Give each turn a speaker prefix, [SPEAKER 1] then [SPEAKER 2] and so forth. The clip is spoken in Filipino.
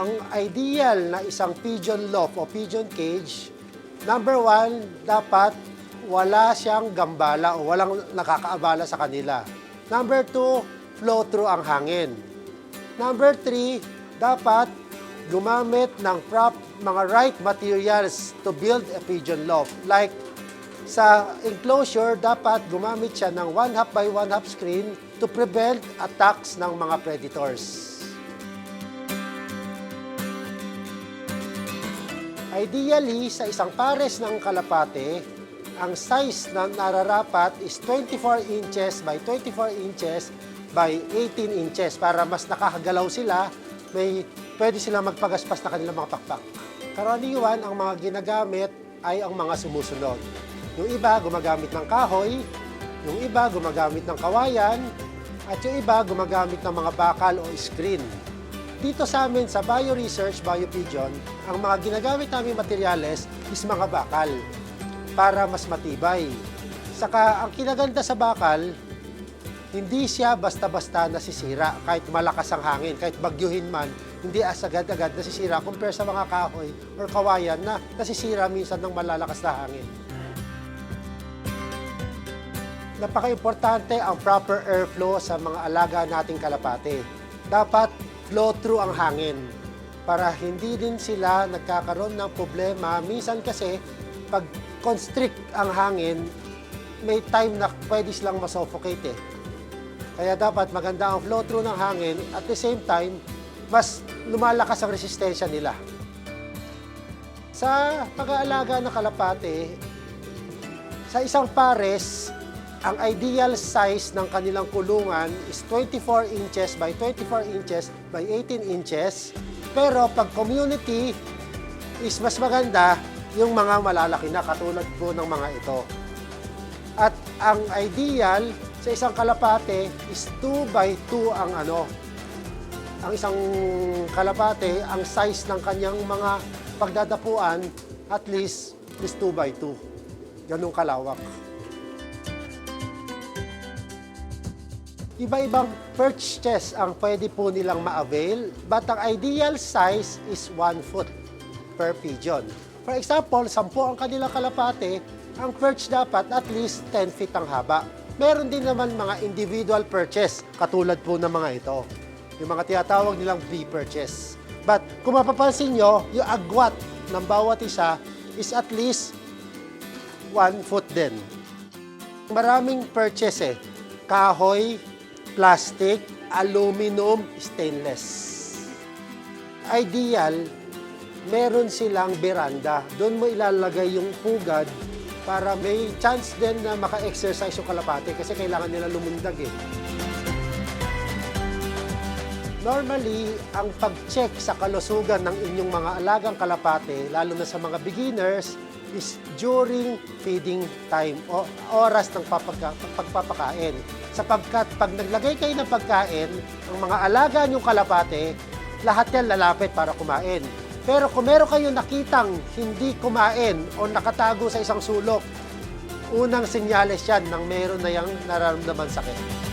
[SPEAKER 1] ang ideal na isang pigeon loft o pigeon cage, number one, dapat wala siyang gambala o walang nakakaabala sa kanila. Number two, flow through ang hangin. Number three, dapat gumamit ng prop, mga right materials to build a pigeon loft. Like sa enclosure, dapat gumamit siya ng 1 half by 1 half screen to prevent attacks ng mga predators. Ideally, sa isang pares ng kalapate, ang size na nararapat is 24 inches by 24 inches by 18 inches para mas nakakagalaw sila, may pwede silang magpagaspas na kanilang mga pakpak. Karaniwan, ang mga ginagamit ay ang mga sumusunod. Yung iba gumagamit ng kahoy, yung iba gumagamit ng kawayan, at yung iba gumagamit ng mga bakal o screen. Dito sa amin sa Bio Research, Bio Pigeon, ang mga ginagamit naming materyales is mga bakal para mas matibay. Saka ang kinaganda sa bakal, hindi siya basta-basta nasisira kahit malakas ang hangin, kahit bagyuhin man, hindi as agad-agad nasisira compare sa mga kahoy or kawayan na nasisira minsan ng malalakas na hangin. Napaka-importante ang proper airflow sa mga alaga nating kalapate. Dapat flow through ang hangin para hindi din sila nagkakaroon ng problema. Minsan kasi, pag constrict ang hangin, may time na pwede silang masuffocate eh. Kaya dapat maganda ang flow through ng hangin at the same time, mas lumalakas ang resistensya nila. Sa pag-aalaga ng kalapate, sa isang pares, ang ideal size ng kanilang kulungan is 24 inches by 24 inches by 18 inches. Pero pag community is mas maganda yung mga malalaki na katulad po ng mga ito. At ang ideal sa isang kalapate is 2 by 2 ang ano. Ang isang kalapate, ang size ng kanyang mga pagdadapuan at least is 2 by 2. Ganong kalawak. Iba-ibang perch chest ang pwede po nilang ma-avail, but ang ideal size is 1 foot per pigeon. For example, 10 ang kanilang kalapate, ang perch dapat at least 10 feet ang haba. Meron din naman mga individual perches, katulad po ng mga ito. Yung mga tinatawag nilang V-perches. But kung mapapansin nyo, yung agwat ng bawat isa is at least 1 foot din. Maraming perches eh. Kahoy, plastic, aluminum, stainless. Ideal, meron silang beranda. Doon mo ilalagay yung pugad para may chance din na maka-exercise yung kalapate kasi kailangan nila lumundag eh. Normally, ang pag-check sa kalusugan ng inyong mga alagang kalapate, lalo na sa mga beginners, is during feeding time o oras ng papagka, pagpapakain. Sapagkat pag naglagay kayo ng pagkain, ang mga alaga niyong kalapate, lahat yan lalapit para kumain. Pero kung meron kayong nakitang hindi kumain o nakatago sa isang sulok, unang senyales yan ng meron na yung nararamdaman sakit.